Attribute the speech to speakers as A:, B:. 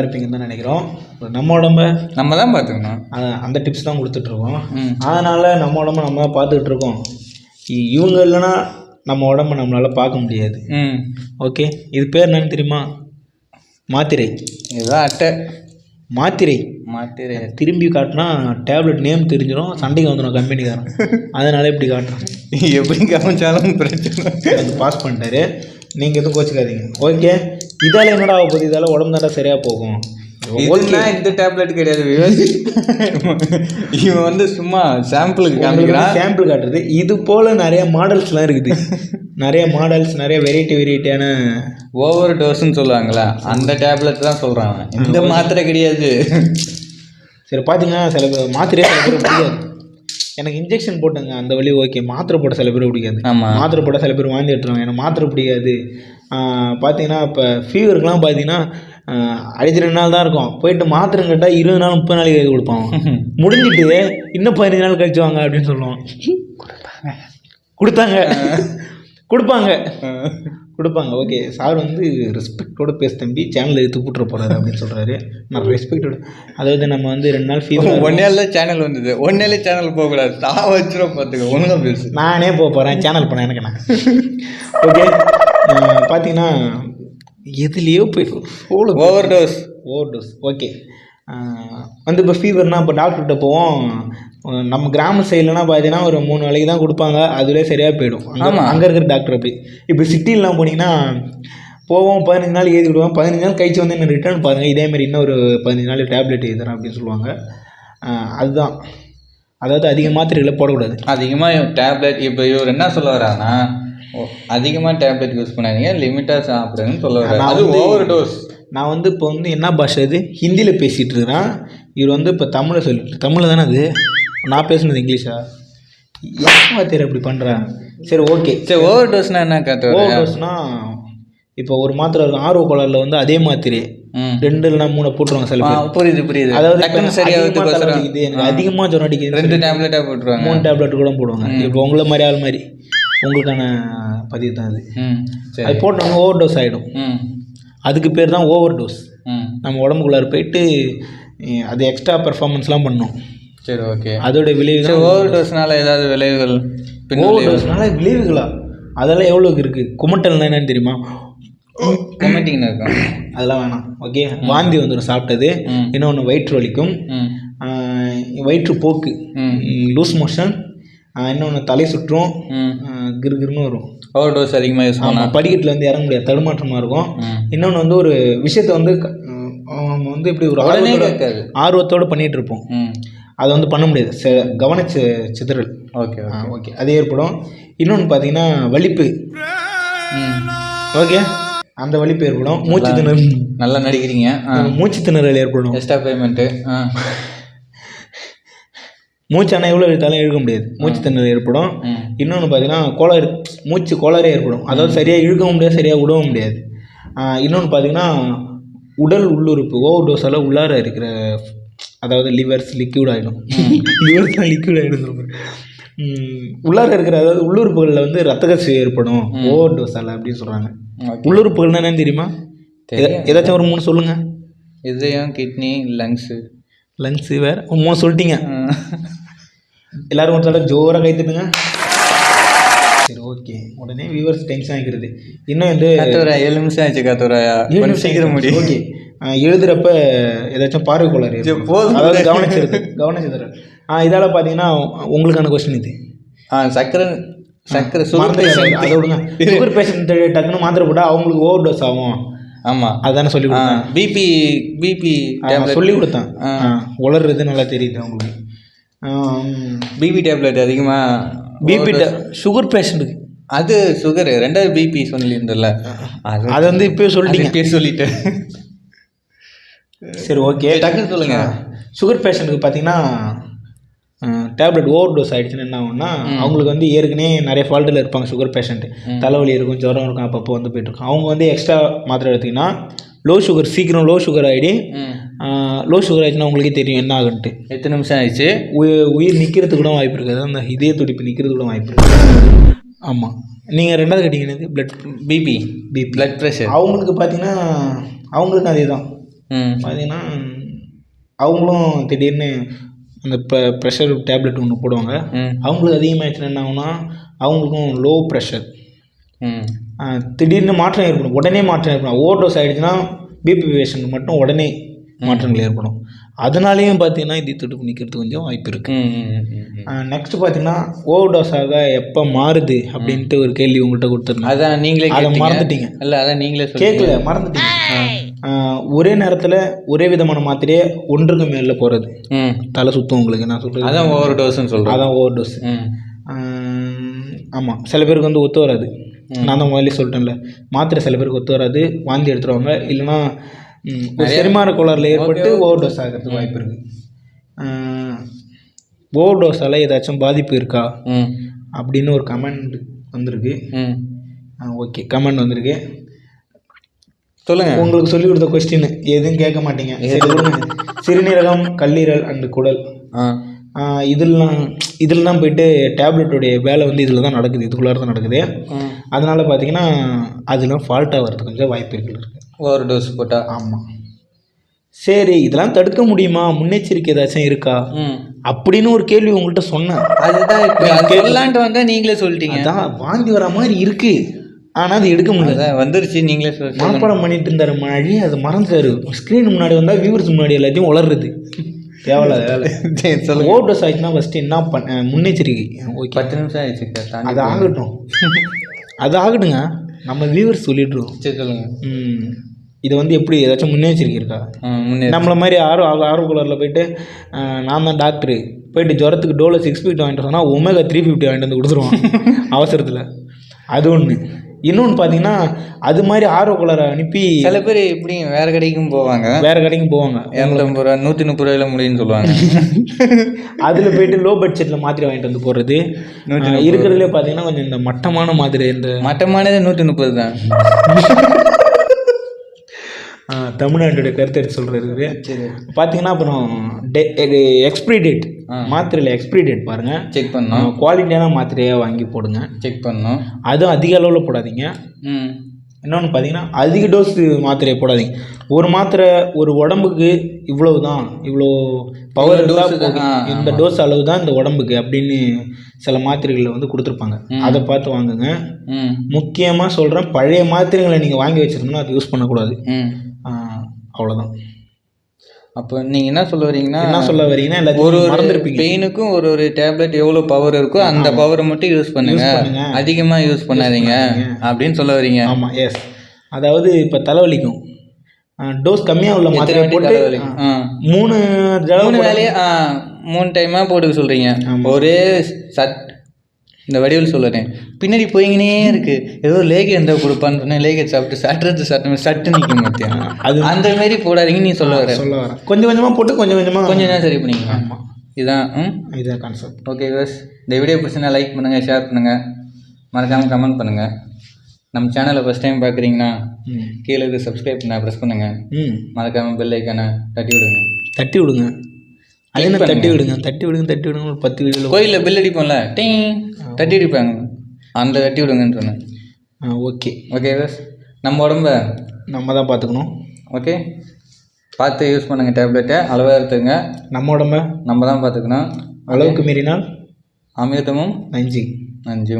A: இருப்பீங்கன்னு தான் நினைக்கிறோம். நம்ம உடம்ப
B: நம்ம தான் பார்த்துக்கணும்.
A: அ- அந்த டிப்ஸ் தான் கொடுத்துட்ருக்கோம். அதனால் நம்ம உடம்ப நம்ம தான் பார்த்துக்கிட்டு இருக்கோம் இவங்க இல்லைன்னா நம்ம உடம்ப நம்மளால் பார்க்க முடியாது. ஓகே இது பேர் என்னன்னு தெரியுமா? மாத்திரை.
B: ஏதோ அட்டை.
A: மாத்திரை.
B: மாத்திரை.
A: திரும்பி காட்டினா டேப்லெட் நேம் தெரிஞ்சிடும் சண்டைக்கு வந்துடும் கம்பெனிக்காரன் அதனால இப்படி காட்டுறோம்
B: எப்படி கவனிச்சாலும் பிரச்சனை.
A: பாஸ் பண்ணிட்டாரு. நீங்கள் எதுவும் கோச்சிக்காதீங்க. ஓகே இதால் என்னடா ஆக போகுது? இதால் உடம்பு தாண்டா சரியாக போகும்.
B: ஓகே இந்த டேப்லெட் கிடையாது விவேக். இவன் வந்து சும்மா சாம்பிளுக்கு காமிக்கிறான்.
A: சாம்பிள் காட்டுறது. இது போல் நிறைய மாடல்ஸ்லாம் இருக்குது. நிறைய மாடல்ஸ் நிறைய வெரைட்டி வெரைட்டியான
B: ஓவர் டோஸ்ன்னு சொல்லுவாங்களா அந்த டேப்லெட் தான் சொல்றாங்க இந்த மாத்திரை கிடையாது.
A: சரி பார்த்தீங்கன்னா சில மாத்திரையே சில பேர் பிடிக்காது. எனக்கு இன்ஜெக்ஷன் போட்டுங்க அந்த வழி ஓகே மாத்திரை போட சில பேர் பிடிக்காது மாத்திரை போட சில பேர் வாந்தி எடுத்துருவாங்க. எனக்கு மாத்திரை பிடிக்காது. பார்த்தீங்கன்னா இப்போ ஃபீவருக்குலாம் பார்த்தீங்கன்னா அடிச்சு ரெண்டு நாள் தான் இருக்கும். போயிட்டு மாத்திரை கேட்டால் இருபது நாள் முப்பது நாளைக்கு எழுதி கொடுப்பான் முடிஞ்சிட்டு இன்னும் பதினஞ்சு நாள் கழிச்சு வாங்க அப்படின்னு சொல்லுவான் கொடுத்தாங்க. கொடுப்பாங்க. கொடுப்பாங்க. ஓகே சார் வந்து ரெஸ்பெக்டோட பேச தம்பி சேனல் எடுத்து கூட்டுற போகிறாரு அப்படின்னு சொல்கிறாரு நான் ரெஸ்பெக்டோட அதாவது நம்ம வந்து ரெண்டு நாள் ஃபீவர்
B: ஒன்னேல சேனல் வந்தது. ஒன்னேல சேனல் போகக்கூடாது. தான் வச்சிரும் பார்த்துக்க ஒழுங்கா பேசு.
A: நானே போக போகிறேன் சேனல் பண்ண எனக்கு நான். ஓகே பார்த்தீங்கன்னா எதுலேயோ போய் over
B: over dose
A: over dose okay வந்து இப்போ ஃபீவர்னால் இப்போ டாக்டர்கிட்ட போவோம். நம்ம கிராம சைட்லனா பார்த்தீங்கன்னா ஒரு மூணு நாளைக்கு தான் கொடுப்பாங்க. அதுலேயே சரியாக போயிடும்.
B: ஆமா.
A: அங்கே இருக்கிற டாக்டர் அப்படி. இப்போ சிட்டிலலாம் போனீங்கன்னா போவோம் பதினஞ்சு நாள் எழுதி விடுவோம். பதினஞ்சு நாள் கழிச்சு வந்து என்ன ரிட்டர்ன் பாருங்கள் இதேமாரி இன்னும் ஒரு பதினஞ்சு நாள் டேப்லெட் எழுதுறேன் அப்படின்னு சொல்லுவாங்க. அதுதான். அதாவது அதிக மாத்திரைகளை போடக்கூடாது.
B: அதிகமாக டேப்லெட் இப்போ இவர் என்ன சொல்ல வராங்கன்னா அதிகமாக டேப்லெட் யூஸ் பண்ணாதீங்க லிமிட்டாக சாப்பிடுங்கன்னு சொல்ல
A: நான்
B: அது ஓவர் டோஸ்
A: நான் வந்து இப்போ வந்து என்ன பாஷை அது? ஹிந்தியில் பேசிகிட்டு இருக்கிறேன். இவர் வந்து இப்போ தமிழை சொல்லி தமிழில் தானே அது? நான் பேசுனது இங்கிலீஷா? ஏன் வாத்தியார் அப்படி பண்ணுறேன் சரி ஓகே.
B: சரி ஓவர் டோஸ்னா என்ன கற்று
A: ஓவர்டோஸ்னா இப்போ ஒரு மாத்திரை இருக்கும் ஆர்வ கோளாறுல வந்து அதே மாத்திரை. ரெண்டு இல்லைனா மூணு போட்டுருவாங்க சில பேர்.
B: புரியுது புரியுது.
A: அதாவது
B: டக்குன்னு
A: இப்போ
B: சரியா
A: அதிகமா
B: வந்து
A: தலை வலிக்குது, எனக்கு அதிகமாக ஜுரம் அடிக்குது
B: ரெண்டு டேப்லெட்டாக போட்டுருவாங்க.
A: மூணு டேப்லெட் கூட போடுவாங்க இப்போ உங்களை மாதிரி ஆள் மாதிரி. உங்களுக்கான பதிவு தான் அது. அது போட்டவங்க ஓவர் டோஸ் ஆகிடும் அதுக்கு பேர் தான் ஓவர் டோஸ் நம்ம உடம்புக்குள்ளார போயிட்டு அது எக்ஸ்ட்ரா பெர்ஃபார்மன்ஸ்லாம் பண்ணும்.
B: சரி ஓகே
A: அதோட விளைவு
B: ஓவர் டோஸ்னால ஏதாவது விளைவுகள்
A: ஓவர் டோஸ்னால விளைவுகளா? அதெல்லாம் எவ்வளோக்கு இருக்குது குமட்டல்னா என்னன்னு தெரியுமா?
B: கமெண்டிங்னு இருக்கும்
A: அதெல்லாம் வேணாம் ஓகே வாந்தி வந்துடும் சாப்பிட்டது. இன்னொன்று வயிற்று வலிக்கும். வயிற்றுப்போக்கு
B: ம்.
A: லூஸ் மோஷன் இன்னொன்று தலை சுற்றும். கிறுகிறுன்னு வரும்.
B: ஓவர் டோஸ் அதிகமாக யூஸ் பண்ணா?
A: ஆமாம் படிக்கட்டில் வந்து இறங்க முடியாது தடுமாற்றமாக இருக்கும். இன்னொன்று வந்து ஒரு விஷயத்தை வந்து வந்து இப்படி ஒரு ஆர்வத்தோட
B: கேட்காது.
A: ஆர்வத்தோடு பண்ணிகிட்டு இருப்போம். அதை வந்து பண்ண முடியாது. செ- கவனச்சி சிதறல்.
B: Okay
A: okay. அது ஏற்படும். இன்னொன்று பார்த்தீங்கன்னா வலிப்பு.
B: ம்.
A: ஓகே. அந்த வலிப்பு ஏற்படும். மூச்சு திணறல்.
B: நல்லா நடிக்கிறீங்க.
A: மூச்சு திணறல் ஏற்படும்.
B: எக்ஸ்ட்ரா பேமெண்ட்டு ஆ.
A: மூச்சு ஆனால் எவ்வளோ இழுத்தாலும் இழுக்க முடியாது. மூச்சு திணறல் ஏற்படும். இன்னொன்று பார்த்தீங்கன்னா கோளாறு மூச்சு கோளாறே ஏற்படும். அதாவது சரியாக இழுக்கவும் முடியாது சரியாக விடவும் முடியாது. இன்னொன்று பார்த்தீங்கன்னா உடல் உள்ளுறுப்பு ஓவர் டோஸால் உள்ளார இருக்கிற அதாவது லிவர்ஸ் லிக்யூட் ஆகிடும் லிவர்ஸ் லிக்யூட் ஆகிடும் உள்ளார இருக்கிற அதாவது உள்ளுறுப்புகளில் வந்து ரத்த கசிவு ஏற்படும். ஓவர் டோஸால் அப்படின்னு சொல்கிறாங்க உள்ளுறுப்புகள்னா என்னன்னு தெரியுமா. ஏதாச்சும் ஒரு மூணு சொல்லுங்கள்
B: இதயம் கிட்னி லங்ஸு
A: லங்ஸு வேறு. மூணு சொல்லிட்டீங்க. எல்லாரும் ஒரு தடவை ஜோராக கைத்துட்டுங்க சரி ஓகே. உடனே வியூவர்ஸ் டென்ஷன் ஆகிக்கிறது இன்னும் வந்து
B: ஏழு நிமிஷம் ஆச்சு கொஞ்சம் சீக்கிரம் முடியும்.
A: ஓகே. எழுதுறப்ப ஏதாச்சும் பார்வை கோளாறு. அதாவது கவனிச்சிருது ஆ இதால் பார்த்தீங்கன்னா உங்களுக்கான கொஸ்டின் இது.
B: ஆ சக்கரை சக்கரை சுகர்
A: மறந்துடாதீங்க. அதை விடுங்க சுகர் பேஷண்ட் டக்குன்னு மாத்திரை போட்டால் அவங்களுக்கு ஓவர் டோஸ் ஆகும்.
B: ஆமாம்
A: அதானே சொல்லி கொடுத்தேன்.
B: பிபி பிபி
A: சொல்லி கொடுத்தேன். உளறுறது நல்லா தெரியுது அவங்களுக்கு.
B: பிபி டேப்லெட் அதிகமாக
A: பிபி சுகர் பேஷண்ட்டுக்கு
B: அது சுகர் ரெண்டாவது பிபி சொல்லியிருந்தல அது
A: அதை வந்து இப்போயே சொல்லிட்டீங்க.
B: பேர் சொல்லிட்டேன்.
A: சரி. ஓகே
B: டக்குன்னு சொல்லுங்க.
A: சுகர் பேஷண்ட்டுக்கு பார்த்தீங்கன்னா டேப்லெட் ஓவர் டோஸ் ஆகிடுச்சுன்னு என்ன ஆகும்னா அவங்களுக்கு வந்து ஏற்கனவே நிறைய ஃபால்ட்டில் இருப்பாங்க சுகர் பேஷண்ட்டு தலைவலி இருக்கும் ஜுரம் இருக்கும் அப்பப்போ வந்து போயிட்டு இருக்கும். அவங்க வந்து எக்ஸ்ட்ரா மாத்திரை எடுத்திங்கன்னா லோ சுகர் சீக்கிரம் லோ சுகர் ஆகிடு லோ சுகர் ஆயிடுச்சுன்னா உங்களுக்கே தெரியும் என்ன ஆகுன்ட்டு.
B: எத்தனை நிமிஷம் ஆயிடுச்சு?
A: உயிர் உயிர் நிற்கிறதுக்கு கூட வாய்ப்பு இருக்குது. அந்த இதய துடிப்பு நிற்கிறதுக்கு கூட வாய்ப்பு இருக்குது. ஆமாம் நீங்கள் ரெண்டாவது கேட்டிங்கன்னா blood
B: BP
A: BP
B: blood pressure
A: அவங்களுக்கு பார்த்தீங்கன்னா அவங்களுக்கு அதே தான் பார்த்தீங்கன்னா அவங்களும் திடீர்னு அந்த ப்ர ப்ரெஷர் டேப்லெட் ஒன்று போடுவாங்க. அவங்களுக்கு அதிகமாகிடுச்சுன்னா என்ன ஆகும்னா அவங்களுக்கும் லோ ப்ரெஷர் திடீர்னு மாற்றம் ஏற்படும். உடனே மாற்றம் ஏற்படும். ஓவர் டோஸ் ஆகிடுச்சுன்னா பிபி பேஷண்ட் மட்டும் உடனே மாற்றங்கள் ஏற்படும். அதனாலேயும் பார்த்தீங்கன்னா இது தடுப்பு நிற்கிறது கொஞ்சம் வாய்ப்பு
B: ம்
A: நெக்ஸ்ட் பார்த்தீங்கன்னா ஓவர் டோஸ் ஆக எப்போ மாறுது அப்படின்ட்டு ஒரு கேள்வி உங்கள்கிட்ட கொடுத்துருந்தேன்.
B: அதான் நீங்களே
A: அதை. மறந்துட்டீங்க.
B: இல்ல அதான் நீங்களே
A: கேட்கல மறந்துட்டீங்க. ஒரே நேரத்தில் ஒரே விதமான மாத்திரையே ஒன்றுக்கு மேலே போகிறது தலை சுத்தம் உங்களுக்கு நான் சொல்கிறது
B: அதான் ஓவர் டோஸ்ன்னு சொல்கிறேன்
A: அதான் ஓவர் டோஸ் ஆமாம் சில பேருக்கு வந்து ஒத்து வராது. நான் தான் முதல்ல சொல்லிட்டேன்ல. மாத்திரை சில பேருக்கு ஒத்து வராது. வாந்தி எடுத்துருவாங்க. இல்லைன்னா செரிமான கோளாறுல ஏற்பட்டு ஓவர் டோஸ் ஆகிறதுக்கு வாய்ப்பு இருக்குது ஓவர் டோஸால் ஏதாச்சும் பாதிப்பு இருக்கா? அப்படின்னு ஒரு கமெண்ட் வந்திருக்கு. ஓகே கமெண்ட் வந்திருக்கு.
B: சொல்லுங்க.
A: உங்களுக்கு சொல்லி கொடுத்த கொஸ்டின் எதுவும் கேட்க மாட்டீங்க. சிறுநீரகம் கல்லீரல் அண்ட் குடல். இதெல்லாம் இதில் தான் போயிட்டு டேப்லெட்டோடைய வேலை வந்து இதில் தான் நடக்குது. இதுக்குள்ளார தான் நடக்குது. அதனால் பார்த்தீங்கன்னா அதெல்லாம் ஃபால்ட்டாக வர்றதுக்கு கொஞ்சம் வாய்ப்புகள் இருக்குது.
B: ஓவர் டோஸ் போட்டா?
A: ஆமாம் சரி இதெல்லாம் தடுக்க முடியுமா? முன்னெச்சரிக்கை ஏதாச்சும் இருக்கா? அப்படின்னு ஒரு கேள்வி உங்கள்கிட்ட சொன்னேன்.
B: அதுதான் இப்போ அது சொல்லலான்ட்டு வந்தா நீங்களே சொல்லிட்டீங்க.
A: வாந்தி வர மாதிரி இருக்கு. ஆனால் அது எடுக்க முடியல.
B: அதான் வந்துருச்சு நீங்களே சொல்லி
A: மனப்பாடம் பண்ணிட்டு இருந்தாரு மழை அது மறந்துட்டாரு. ஸ்க்ரீன் முன்னாடி வந்தால் வியூவர்ஸ் முன்னாடி எல்லாத்தையும்
B: சரி சொல்லுங்க.
A: ஓவர் டோஸ் ஆச்சுன்னா ஃபஸ்ட்டு என்ன பண்ண முன்னெச்சரிக்கை. ஓகே
B: பத்து நிமிஷம் ஆயிடுச்சு
A: அது ஆகட்டும். அது ஆகட்டுங்க. நம்ம வியூவர்ஸ் சொல்லிட்டுருவோம்.
B: சரி சொல்லுங்க.
A: ம். இது வந்து எப்படி ஏதாச்சும் முன்னெச்சரிக்கை இருக்கா? நம்மள மாதிரி ஆர்வ ஆர்வக்குள்ளரில் போயிட்டு நான் தான் டாக்டரு போயிட்டு ஜுரத்துக்கு டோலோ சிக்ஸ் ஃபிஃப்டி வாங்கிட்டு சொன்னால் ஒமேகா த்ரீ ஃபிஃப்டி வாங்கிட்டு வந்து கொடுத்துருவான். அவசரத்தில். அது ஒன்று இன்னொன்று பார்த்தீங்கன்னா அது மாதிரி ஆர்வக்குள்ளரை அனுப்பி
B: சில பேர் இப்படி வேற கடைக்கும் போவாங்க.
A: வேறு கடைக்கு போவாங்க.
B: இரநூத்தம்பது ரூபா நூற்றி முப்பது ரூபாயில முடியும்னு சொல்லுவாங்க.
A: அதில் போயிட்டு லோ பட்ஜெட்டில் மாத்திரை வாங்கிட்டு வந்து போடுறது. இருக்கிறதுலே பார்த்தீங்கன்னா கொஞ்சம் இந்த மட்டமான மாதிரி இந்த
B: மட்டமானது நூற்றி முப்பது தான்.
A: தமிழ்நாட்டுடைய கருத்து எடுத்து
B: சரி.
A: பார்த்தீங்கன்னா அப்புறம் டே எக்ஸ்பிரி டேட் மாத்திரையில் எக்ஸ்பிரி டேட் பாருங்கள்
B: செக் பண்ணோம்
A: குவாலிட்டியான மாத்திரையாக வாங்கி போடுங்க.
B: செக் பண்ணோம்
A: அதுவும் அதிக அளவில் போடாதீங்க. இன்னொன்று பார்த்தீங்கன்னா அதிக டோஸ் மாத்திரையை போடாதீங்க. ஒரு மாத்திரை ஒரு உடம்புக்கு இவ்வளவு தான் இவ்வளோ பவர் இந்த டோஸ் அளவு தான். இந்த உடம்புக்கு அப்படின்னு சில மாத்திரைகளை வந்து கொடுத்துருப்பாங்க. அதை பார்த்து வாங்குங்க. முக்கியமாக சொல்கிறேன் பழைய மாத்திரைகளை நீங்கள் வாங்கி வச்சிருந்தோம்னா அதை யூஸ் பண்ணக்கூடாது. அவ்வளோதான்
B: அப்போ நீங்கள் என்ன சொல்ல வரீங்கன்னா
A: என்ன சொல்ல வரீங்கன்னா
B: ஒரு
A: எல்லாத்தையும்
B: ஒரு
A: மறந்துருப்பீங்க.
B: பெயினுக்கும் ஒரு ஒரு டேப்லெட் எவ்வளோ பவர் இருக்கோ அந்த பவரை மட்டும் யூஸ் பண்ணுங்க. அதிகமாக யூஸ் பண்ணாதீங்க அப்படின்னு சொல்ல வரீங்க.
A: ஆமாம் எஸ் அதாவது இப்போ தலைவலிக்கும். டோஸ் கம்மியாக உள்ள மாத்திரை போட்டு. மூணு
B: மூணு வேலையை? மூணு டைமாக போட்டுக்க சொல்கிறீங்க ஒரே சட் இந்த வடிவில் சொல்லுறேன். பின்னாடி போய்கினே இருக்கு. ஏதோ லேகி இருந்தால் கொடுப்பான்னு சொன்னேன். லேகை சாப்பிட்டு சட்டுறது சட்டு சட்டு நிற்க மாட்டேன்
A: அது
B: அந்த மாரி போடாதீங்கன்னு நீ சொல்ல வர
A: சொல்ல வரேன் கொஞ்சம் கொஞ்சமாக போட்டு கொஞ்சம் கொஞ்சமாக
B: கொஞ்சம் நேரம் சரி பண்ணிக்கலாம் இதுதான் ம்?
A: இதுதான் கான்செப்ட்
B: ஓகே பஸ் இந்த வீடியோ பிடிச்சிருந்தா லைக் பண்ணுங்கள் ஷேர் பண்ணுங்கள் மறக்காமல் கமெண்ட் பண்ணுங்கள் நம்ம சேனலை ஃபஸ்ட் டைம் பார்க்குறீங்கன்னா
A: ம்.
B: கீழே இருக்கு சப்ஸ்கிரைப் பண்ண ப்ரெஸ் பண்ணுங்கள்
A: ம்.
B: மறக்காமல் பெல் ஐக்கானை தட்டி விடுங்க.
A: தட்டி விடுங்க. அது தட்டி விடுங்க? தட்டி விடுங்க தட்டி விடுங்க. ஒரு பத்து வீடியோவில்
B: கோயிலில் பில் அடிப்போம்ல. டிங். தட்டி அடிப்பாங்க அந்த தட்டி விடுங்கன்னு சொன்னேன்.
A: ஓகே.
B: ஓகே பஸ் நம்ம உடம்ப
A: நம்ம தான் பார்த்துக்கணும்.
B: ஓகே. பார்த்து யூஸ் பண்ணுங்கள் டேப்லெட்டை அளவாக எடுத்துங்க
A: நம்ம உடம்ப
B: நம்ம தான் பார்த்துக்கணும்.
A: அளவுக்கு மீறினால்
B: அமிர்தமும்
A: நஞ்சு
B: நஞ்சு